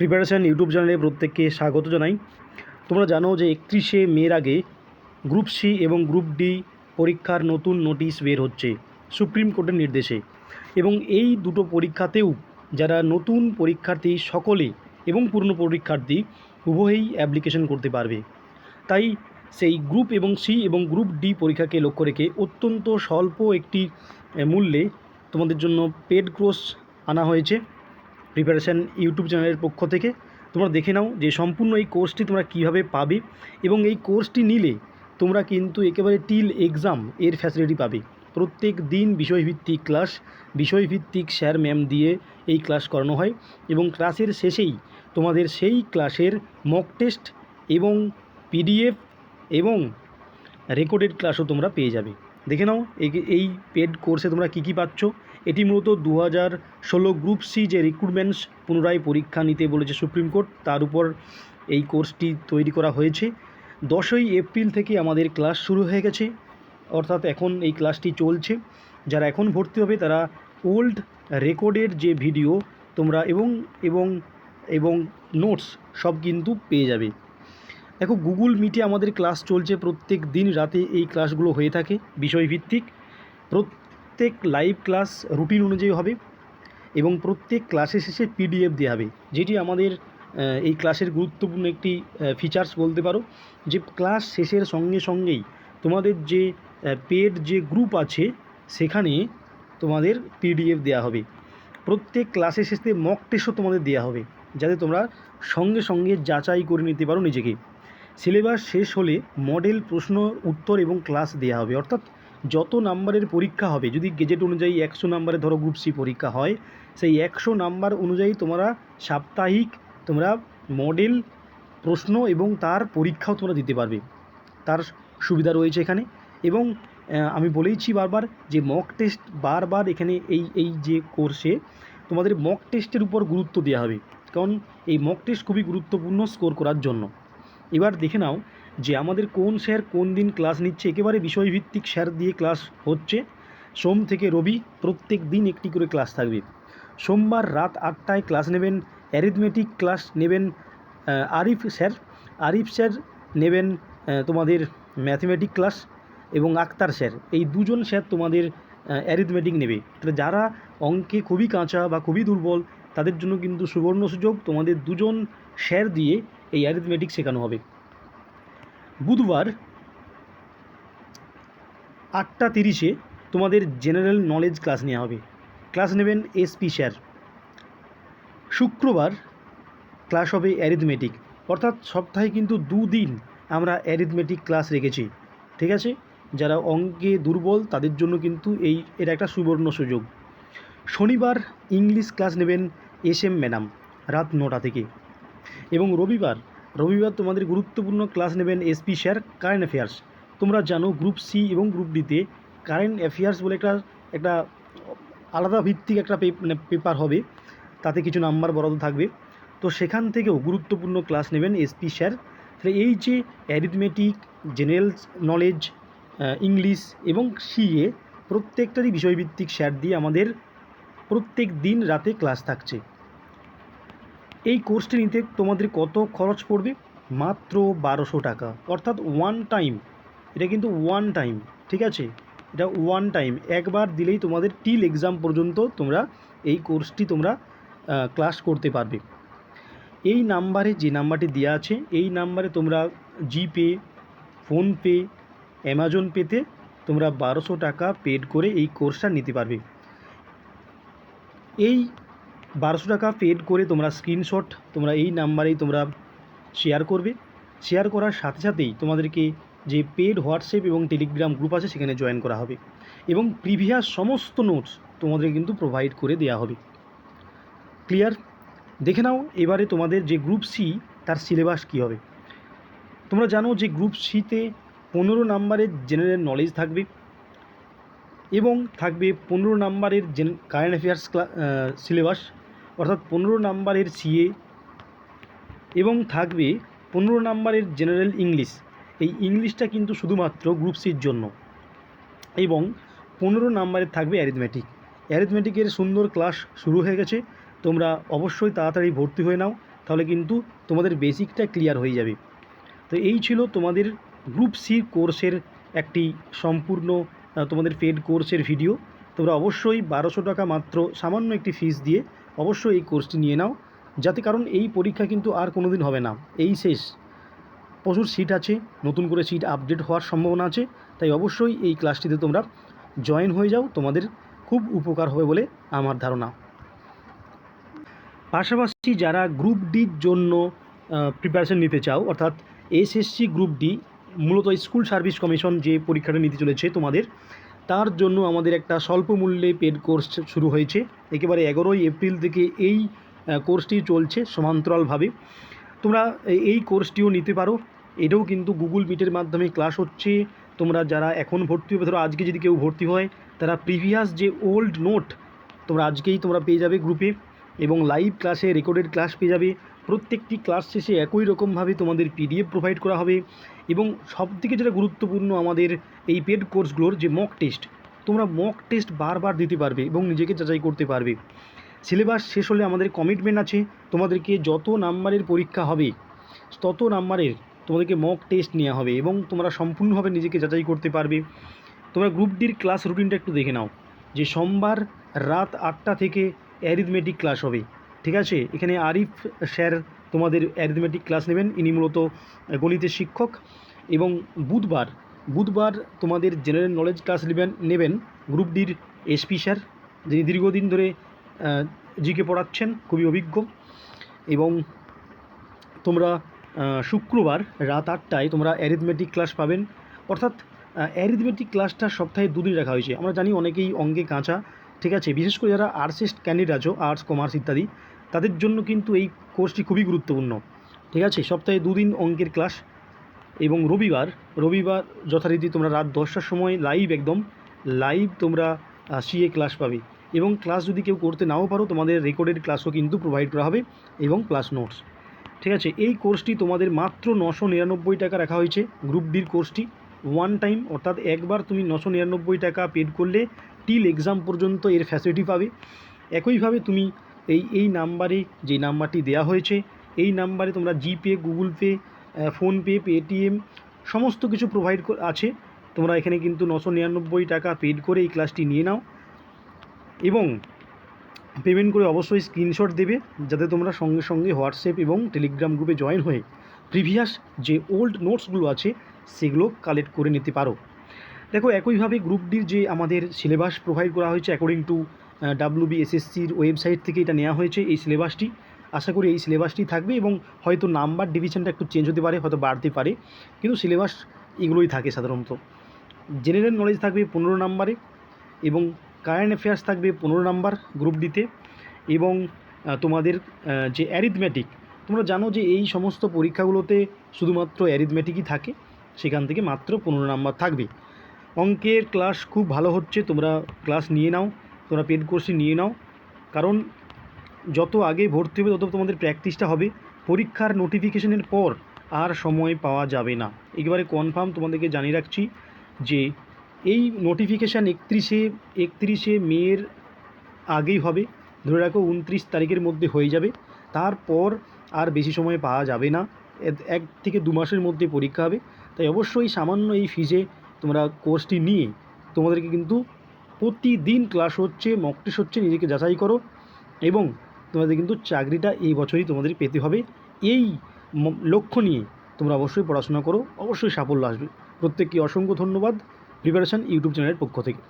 Preparation YouTube চ্যানেলে প্রত্যেককে স্বাগত জানাই। তোমরা জানো যে একত্রিশে মের আগে গ্রুপ সি এবং গ্রুপ ডি পরীক্ষার নতুন নোটিশ বের হচ্ছে সুপ্রিম কোর্টের নির্দেশে। এবং এই দুটো পরীক্ষাতেও যারা নতুন পরীক্ষার্থী সকলে এবং পূর্ণ পরীক্ষার্থী উভয়েই অ্যাপ্লিকেশন করতে পারবে। তাই সেই গ্রুপ এবং সি এবং গ্রুপ ডি পরীক্ষাকে লক্ষ্য রেখে অত্যন্ত স্বল্প একটি মূল্যে তোমাদের জন্য পেড কোর্স আনা হয়েছে। প্রিপারেশান ইউটিউব চ্যানেলের পক্ষ থেকে। তোমরা দেখে নাও যে সম্পূর্ণ এই কোর্সটি তোমরা কীভাবে পাবে এবং এই কোর্সটি নিলে তোমরা কিন্তু একেবারে টিল এক্সাম এর ফ্যাসিলিটি পাবে। প্রত্যেক দিন বিষয়ভিত্তিক ক্লাস বিষয়ভিত্তিক স্যার ম্যাম দিয়ে এই ক্লাস করানো হয় এবং ক্লাসের শেষেই তোমাদের সেই ক্লাসের মক টেস্ট এবং পিডিএফ এবং রেকর্ডেড ক্লাসও তোমরা পেয়ে যাবে। দেখে নাও, এই- পেড কোর্সে তোমরা কী কী পাচ্ছ? এটি মূলত দু হাজার ষোলো গ্রুপ সি যে রিক্রুটমেন্টস পুনরায় পরীক্ষা নিতে বলেছে সুপ্রিম কোর্ট, তার উপর এই কোর্সটি তৈরি করা হয়েছে। দশই এপ্রিল থেকে আমাদের ক্লাস শুরু হয়ে গেছে, অর্থাৎ এখন এই ক্লাসটি চলছে। যারা এখন ভর্তি হবে, তারা ওল্ড রেকর্ডের যে ভিডিও, তোমরা এবং এবং এবং নোটস সব কিন্তু পেয়ে যাবে। দেখো, গুগল মিটে আমাদের ক্লাস চলছে প্রত্যেক দিন রাতে এই ক্লাসগুলো হয়ে থাকে বিষয়ভিত্তিক। প্রত্যেক লাইভ ক্লাস রুটিন অনুযায়ী হবে এবং প্রত্যেক ক্লাসে শেষে পিডিএফ দেওয়া হবে, যেটি আমাদের এই ক্লাসের গুরুত্বপূর্ণ একটি ফিচার্স বলতে পারো। যে ক্লাস শেষের সঙ্গে সঙ্গেই তোমাদের যে পেড যে গ্রুপ আছে, সেখানে তোমাদের পিডিএফ দেওয়া হবে। প্রত্যেক ক্লাসের শেষে মক টেস্টও তোমাদের দেওয়া হবে, যাতে তোমরা সঙ্গে সঙ্গে যাচাই করে নিতে পারো নিজেকে। সিলেবাস শেষ হলে মডেল প্রশ্ন, উত্তর এবং ক্লাস দেওয়া হবে, অর্থাৎ যত নাম্বারের পরীক্ষা হবে, যদি গেজেট অনুযায়ী একশো নাম্বারে ধরো গ্রুপ সি পরীক্ষা হয়, সেই একশো নাম্বার অনুযায়ী তোমরা সাপ্তাহিক তোমরা মডেল প্রশ্ন এবং তার পরীক্ষাও তোমরা দিতে পারবে। তার সুবিধা রয়েছে এখানে। এবং আমি বলেইছি বারবার যে মক টেস্ট বারবার এখানে এই এই যে কোর্সে তোমাদের মক টেস্টের উপর গুরুত্ব দেওয়া হবে। কারণ এই মক টেস্ট খুবই গুরুত্বপূর্ণ স্কোর করার জন্য। এবার দেখে নাও যে আমাদের কোন স্যার কোন দিন ক্লাস নিচ্ছে, একেবারে বিষয়ভিত্তিক স্যার দিয়ে ক্লাস হচ্ছে। সোম থেকে রবি প্রত্যেক দিন একটি করে ক্লাস থাকবে। সোমবার রাত আটটায় ক্লাস নেবেন অ্যারিথমেটিক ক্লাস নেবেন আরিফ স্যার আরিফ স্যার নেবেন তোমাদের ম্যাথমেটিক ক্লাস এবং আক্তার স্যার। এই দুজন স্যার তোমাদের অ্যারিথমেটিক নেবে। তাহলে যারা অঙ্কে খুবই কাঁচা বা খুবই দুর্বল, তাদের জন্য কিন্তু সুবর্ণ সুযোগ। তোমাদের দুজন স্যার দিয়ে এই অ্যারিথমেটিক শেখানো হবে। বুধবার আটটা তিরিশে তোমাদের জেনারেল নলেজ ক্লাস নেওয়া হবে। ক্লাস নেবেন এসপি স্যার শুক্রবার ক্লাস হবে অ্যারিথমেটিক অর্থাৎ সপ্তাহে কিন্তু দুদিন আমরা অ্যারিথমেটিক ক্লাস রেখেছি। ঠিক আছে? যারা অঙ্কে দুর্বল, তাদের জন্য কিন্তু এই এটা একটা সুবর্ণ সুযোগ। শনিবার ইংলিশ ক্লাস নেবেন এস এম ম্যাডাম রাত নটা থেকে। এবং রবিবার রবিবার তোমাদের গুরুত্বপূর্ণ ক্লাস নেবেন এসপি স্যার কারেন্ট অ্যাফেয়ার্স। তোমরা জানো গ্রুপ সি এবং গ্রুপ ডিতে কারেন্ট অ্যাফেয়ার্স বলে একটা একটা আলাদা ভিত্তিক একটা মানে পেপার হবে। তাতে কিছু নাম্বার বরাদ্দ থাকবে। তো সেখান থেকেও গুরুত্বপূর্ণ ক্লাস নেবেন এসপি স্যার। তাহলে এই যে অ্যারিথমেটিক জেনারেল নলেজ ইংলিশ এবং সিএ প্রত্যেকটারই বিষয়ভিত্তিক স্যার দিয়ে আমাদের প্রত্যেক দিন রাতে ক্লাস থাকছে। এই কোর্সটি নিতে তোমাদের কত খরচ পড়বে? মাত্র বারোশো টাকা। অর্থাৎ ওয়ান টাইম এটা কিন্তু ওয়ান টাইম ঠিক আছে? এটা ওয়ান টাইম একবার দিলেই তোমাদের টিল এক্সাম পর্যন্ত তোমরা এই কোর্সটি তোমরা ক্লাস করতে পারবে। এই নাম্বারে যে নাম্বারটি দেওয়া আছে, এই নাম্বারে তোমরা জিপে ফোনপে অ্যামাজন পেতে তোমরা বারোশো টাকা পেড করে এই কোর্সটা নিতে পারবে। এই বারোশো টাকা পেড করে তোমরা স্ক্রিনশট তোমরা এই নাম্বারেই তোমরা শেয়ার করবে। শেয়ার করার সাথে সাথেই তোমাদেরকে যে পেড হোয়াটসঅ্যাপ এবং টেলিগ্রাম গ্রুপ আছে, সেখানে জয়েন করা হবে। এবং প্রিভিয়াস সমস্ত নোটস তোমাদের কিন্তু প্রোভাইড করে দেওয়া হবে। ক্লিয়ার দেখে নাও, এবারে তোমাদের যে গ্রুপ সি তার সিলেবাস কী হবে। তোমরা জানো যে গ্রুপ সিতে পনেরো নাম্বারের জেনারেল নলেজ থাকবে এবং থাকবে পনেরো নাম্বারের জেন কারেন্ট অ্যাফেয়ার্স সিলেবাস অর্থাৎ পনেরো নাম্বারের সিএ এবং থাকবে পনেরো নাম্বারের জেনারেল ইংলিশ। এই ইংলিশটা কিন্তু শুধুমাত্র গ্রুপ সির জন্য। এবং পনেরো নাম্বারের থাকবে অ্যারিথমেটিক অ্যারিথমেটিকের সুন্দর ক্লাস শুরু হয়ে গেছে। তোমরা অবশ্যই তাড়াতাড়ি ভর্তি হয়ে নাও, তাহলে কিন্তু তোমাদের বেসিকটা ক্লিয়ার হয়ে যাবে। তো এই ছিল তোমাদের গ্রুপ সি কোর্সের একটি সম্পূর্ণ তোমাদের পেড কোর্সের ভিডিও তোমরা অবশ্যই বারোশো টাকা মাত্র সামান্য একটি ফিস দিয়ে অবশ্যই এই কোর্সটি নিয়ে নাও, যাতে কারণ এই পরীক্ষা কিন্তু আর কোনো দিন হবে না। এই শেষ। প্রচুর সিট আছে, নতুন করে সিট আপডেট হওয়ার সম্ভাবনা আছে, তাই অবশ্যই এই ক্লাসটিতে তোমরা জয়েন হয়ে যাও, তোমাদের খুব উপকার হবে বলে আমার ধারণা। পাশাপাশি যারা গ্রুপ ডির জন্য প্রিপারেশন নিতে চাও, অর্থাৎ এসএসসি গ্রুপ ডি মূলত স্কুল সার্ভিস কমিশন যে পরীক্ষাটা নিতে চলেছে তোমাদের তার জন্য আমাদের একটা স্বল্প মূল্যে পেড কোর্স শুরু হয়েছে। একেবারে এগারোই এপ্রিল থেকে এই কোর্সটি চলছে সমান্তরালভাবে। তোমরা এই কোর্সটিও নিতে পারো। এটাও কিন্তু গুগল মিটের মাধ্যমে ক্লাস হচ্ছে। তোমরা যারা এখন ভর্তি হবে, ধরো আজকে যদি কেউ ভর্তি হয়, তারা প্রিভিয়াস যে ওল্ড নোট, তোমরা আজকেই তোমরা পেয়ে যাবে গ্রুপে। এবং লাইভ ক্লাসে রেকর্ডেড ক্লাস পেয়ে যাবে। প্রত্যেকটি ক্লাস শেষে একই রকমভাবে তোমাদের পিডিএফ প্রোভাইড করা হবে। এবং সবথেকে যেটা গুরুত্বপূর্ণ আমাদের এই পেড কোর্সগুলোর যে মক টেস্ট তোমরা মক টেস্ট বারবার দিতে পারবে এবং নিজেকে যাচাই করতে পারবে। সিলেবাস শেষ হলে আমাদের কমিটমেন্ট আছে, তোমাদেরকে যত নাম্বারের পরীক্ষা হবে, তত নাম্বারের তোমাদেরকে মক টেস্ট নেওয়া হবে এবং তোমরা সম্পূর্ণভাবে নিজেকে যাচাই করতে পারবে। তোমরা গ্রুপ ডির ক্লাস রুটিনটা একটু দেখে নাও। যে সোমবার রাত আটটা থেকে অ্যারিথমেটিক ক্লাস হবে। ঠিক আছে? এখানে আরিফ স্যার তোমাদের অ্যারিথমেটিক ক্লাস নেবেন। ইনি মূলত গণিতের শিক্ষক এবং বুধবার বুধবার তোমাদের জেনারেল নলেজ ক্লাস নেবেন নেবেন গ্রুপ ডির এসপি স্যার, যিনি দীর্ঘদিন ধরে জিকে পড়াচ্ছেন, খুবই অভিজ্ঞ এবং তোমরা শুক্রবার রাত আটটায় তোমরা অ্যারিথমেটিক ক্লাস পাবেন। অর্থাৎ অ্যারিথমেটিক ক্লাসটা সপ্তাহে দুদিন রাখা হয়েছে। আমরা জানি অনেকেই অঙ্কে কাঁচা ঠিক আছে, বিশেষ করে যারা আর্টস ক্যান্ডিডেট আছো আর্টস কমার্স ইত্যাদি, তাদের জন্য কিন্তু এই কোর্সটি খুবই গুরুত্বপূর্ণ। ঠিক আছে, সপ্তাহে দুদিন অঙ্কের ক্লাস এবং রবিবার রবিবার যথারীতি তোমরা রাত দশটার সময় লাইভ একদম লাইভ তোমরা সিএ ক্লাস পাবে। এবং ক্লাস যদি কেউ করতে নাও পারো, তোমাদের রেকর্ডেড ক্লাসও কিন্তু প্রোভাইড করা হবে এবং ক্লাস নোটস ঠিক আছে, এই কোর্সটি তোমাদের মাত্র নশো নিরানব্বই টাকা রাখা হয়েছে গ্রুপ ডির কোর্সটি ওয়ান টাইম অর্থাৎ একবার তুমি নশো নিরানব্বই টাকা পেড করলে টিল এক্সাম পর্যন্ত এর ফ্যাসিলিটি পাবে। একইভাবে তুমি এই এই নাম্বারে যে নাম্বারটি দেওয়া হয়েছে, এই নাম্বারে তোমরা GPay, Google Pay PhonePe, Paytm সমস্ত কিছু প্রোভাইড আছে। তোমরা এখানে কিন্তু নশো নিরানব্বই টাকা পেড করে এই ক্লাসটি নিয়ে নাও। এবং পেমেন্ট করে অবশ্যই স্ক্রিনশট দেবে, যাতে তোমরা সঙ্গে সঙ্গে হোয়াটসঅ্যাপ এবং টেলিগ্রাম গ্রুপে জয়েন হয়ে প্রিভিয়াস যে ওল্ড নোটসগুলো আছে, সেগুলো কালেক্ট করে নিতে পারো। দেখো, একইভাবে গ্রুপ ডির যে আমাদের সিলেবাস প্রোভাইড করা হয়েছে অ্যাকর্ডিং টু ডাব্লিউবি এসএসসির ওয়েবসাইট থেকে এটা নেওয়া হয়েছে, এই সিলেবাসটি আশা করি এই সিলেবাসটি থাকবে এবং হয়তো নাম্বার ডিভিশনটা একটু চেঞ্জ হতে পারে, হয়তো বাড়তে পারে। কিন্তু সিলেবাস এগুলোই থাকে সাধারণত। জেনারেল নলেজ থাকবে পনেরো নাম্বারে এবং কারেন্ট অ্যাফেয়ার্স থাকবে পনেরো নাম্বার গ্রুপ ডিতে এবং তোমাদের যে অ্যারিথমেটিক তোমরা জানো যে এই সমস্ত পরীক্ষাগুলোতে শুধুমাত্র অ্যারিথমেটিকই থাকে, সেখান থেকে মাত্র পনেরো নাম্বার থাকবে। অঙ্কের ক্লাস খুব ভালো হচ্ছে, তোমরা ক্লাস নিয়ে নাও, তোমরা পেড কোর্সটি নিয়ে নাও। কারণ যত আগে ভর্তি হবে, তত তোমাদের প্র্যাকটিসটা হবে। পরীক্ষার নোটিফিকেশনের পর আর সময় পাওয়া যাবে না। একেবারে কনফার্ম তোমাদেরকে জানিয়ে রাখছি যে, এই নোটিফিকেশান একত্রিশে একত্রিশে মেয়ের আগেই হবে। ধরে রাখো উনত্রিশ তারিখের মধ্যে হয়ে যাবে। তারপর আর বেশি সময় পাওয়া যাবে না। এক থেকে দু মাসের মধ্যে পরীক্ষা হবে। তাই অবশ্যই সামান্য এই ফিজে তোমরা কোর্সটি নিয়ে তোমাদেরকে কিন্তু প্রতিদিন ক্লাস হচ্ছে মক হচ্ছে, নিজেকে যাচাই করো এবং তোমাদের কিন্তু চাকরিটা এই বছরই তোমাদের পেতে হবে। এই লক্ষ্য নিয়ে তোমরা অবশ্যই পড়াশোনা করো, অবশ্যই সাফল্য আসবে। প্রত্যেককে অসংখ্য ধন্যবাদ। প্রিপারেশন ইউটিউব চ্যানেলের পক্ষ থেকে।